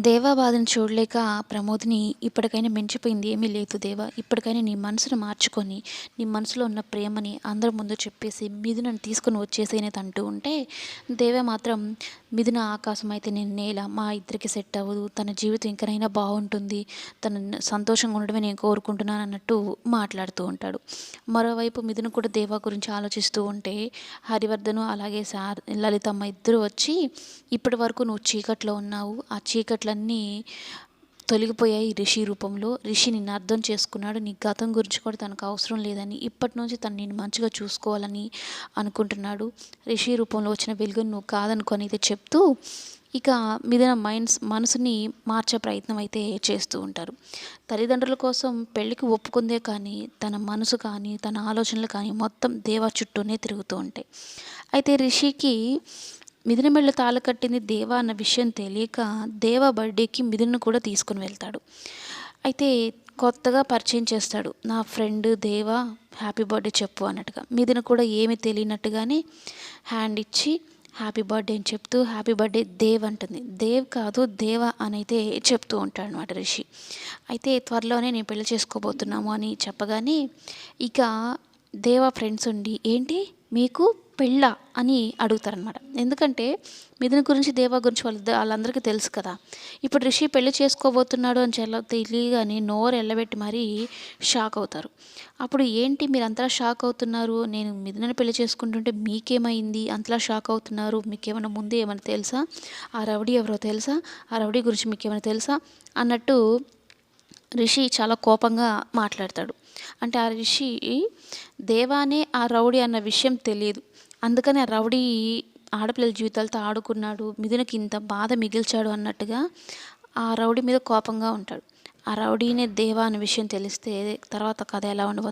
దేవా బాధను చూడలేక ప్రమోద్‌ని ఇప్పటికైనా మించిపోయింది ఏమీ లేదు దేవా. ఇప్పటికైనా నీ మనసును మార్చుకొని, నీ మనసులో ఉన్న ప్రేమని అందరి ముందు చెప్పేసి మిథునను తీసుకొని వచ్చేసేనేది అంటూ ఉంటే, దేవ మాత్రం మిథున ఆకాశం అయితే నేను నేల. మా ఇద్దరికి సెట్ అవ్వదు. తన జీవితం ఇంకనైనా బాగుంటుంది తన సంతోషంగా ఉండడమే నేను కోరుకుంటున్నాను అన్నట్టు మాట్లాడుతూ ఉంటాడు. మరోవైపు మిథున కూడా దేవా గురించి ఆలోచిస్తూ ఉంటే, హరివర్ధను అలాగే సార్ లలితమ్మ ఇద్దరు వచ్చి, ఇప్పటి వరకు నువ్వు చీకట్లో ఉన్నావు. ఆ చీకట్లన్నీ తొలగిపోయాయి రిషి రూపంలో. రిషి నిన్ను అర్థం చేసుకున్నాడు. నీ గతం గురించి కూడా తనకు అవసరం లేదని, ఇప్పటి నుంచి తను నిన్ను మంచిగా చూసుకోవాలని అనుకుంటున్నాడు. రిషి రూపంలో వచ్చిన వెలుగును నువ్వు కాదనుకో అయితే చెప్తూ, ఇక మిథున మైండ్స్ మనసుని మార్చే ప్రయత్నం అయితే చేస్తూ ఉంటారు. తల్లిదండ్రుల కోసం పెళ్ళికి ఒప్పుకుందే కానీ, తన మనసు కానీ, తన ఆలోచనలు కానీ మొత్తం దేవా చుట్టూనే తిరుగుతూ ఉంటాయి. అయితే రిషికి మిథున తాళకట్టింది దేవ దేవా అన్న విషయం తెలియక, దేవా బర్త్‌డేకి మిథునను కూడా తీసుకొని వెళ్తాడు. అయితే కొత్తగా పరిచయం చేస్తాడు. నా ఫ్రెండ్ దేవా హ్యాపీ బర్త్‌డే చెప్పు అన్నట్టుగా. మిథున కూడా ఏమి తెలియనట్టుగానే హ్యాండ్ ఇచ్చి హ్యాపీ బర్త్‌డే అని చెప్తూ, హ్యాపీ బర్త్‌డే దేవ్ అంటుంది. దేవ్ కాదు దేవా అని అయితే చెప్తూ ఉంటాడనమాట రిషి. అయితే త్వరలోనే నేను పెళ్ళి చేసుకోబోతున్నాము అని చెప్పగానే, ఇక దేవా ఫ్రెండ్స్ ఉండి ఏంటి మీకు పెళ్ళ అని అడుగుతారనమాట. ఎందుకంటే మిథున గురించి, దేవా గురించి వాళ్ళ వాళ్ళందరికీ తెలుసు కదా! ఇప్పుడు రిషి పెళ్ళి చేసుకోబోతున్నాడు అని చెల్ల తెలియగానే నోరు ఎల్లబెట్టి మరీ షాక్ అవుతారు. అప్పుడు ఏంటి మీరంతలా షాక్ అవుతున్నారు? నేను మిథునని పెళ్ళి చేసుకుంటుంటే మీకేమైంది? అంతలా షాక్ అవుతున్నారు? మీకేమైనా ముందే ఏమైనా తెలుసా? ఆ రౌడీ ఎవరో తెలుసా? ఆ రౌడీ గురించి మీకేమైనా తెలుసా? అన్నట్టు రిషి చాలా కోపంగా మాట్లాడతాడు. అంటే ఆ రిషి దేవానే ఆ రౌడీ అన్న విషయం తెలియదు అందుకని ఆ రౌడీ ఆడపిల్లల జీవితాలతో ఆడుకున్నాడు. మిథునకి ఇంత బాధ మిగిల్చాడు అన్నట్టుగా ఆ రౌడీ మీద కోపంగా ఉంటాడు. ఆ రౌడీనే దేవా అన్న విషయం తెలిస్తే తర్వాత కథ ఎలా ఉండబో